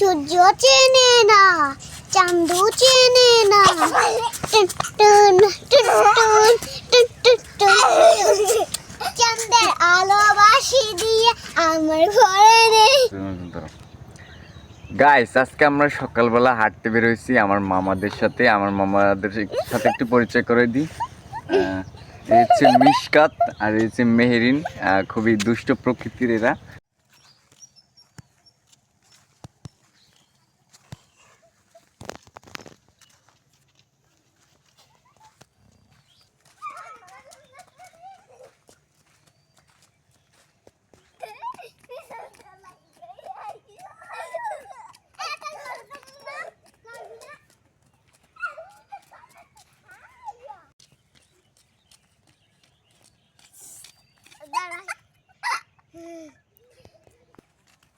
সূর্য চেনে না চান্দু চেনে না। টুন টুন টুন টুন চাঁদের আলো বাসি দিয়ে আমার ঘরে নেই গাইস আজকে আমরা সকালবেলা হাঁটতে বেরোইছি। আমার মামাদের সাথে, আমার মামাদের সাথে একটু পরিচয় করে দিই। হচ্ছে মিসকাত আর হচ্ছে মেহেরিন। খুবই দুষ্ট প্রকৃতির এরা।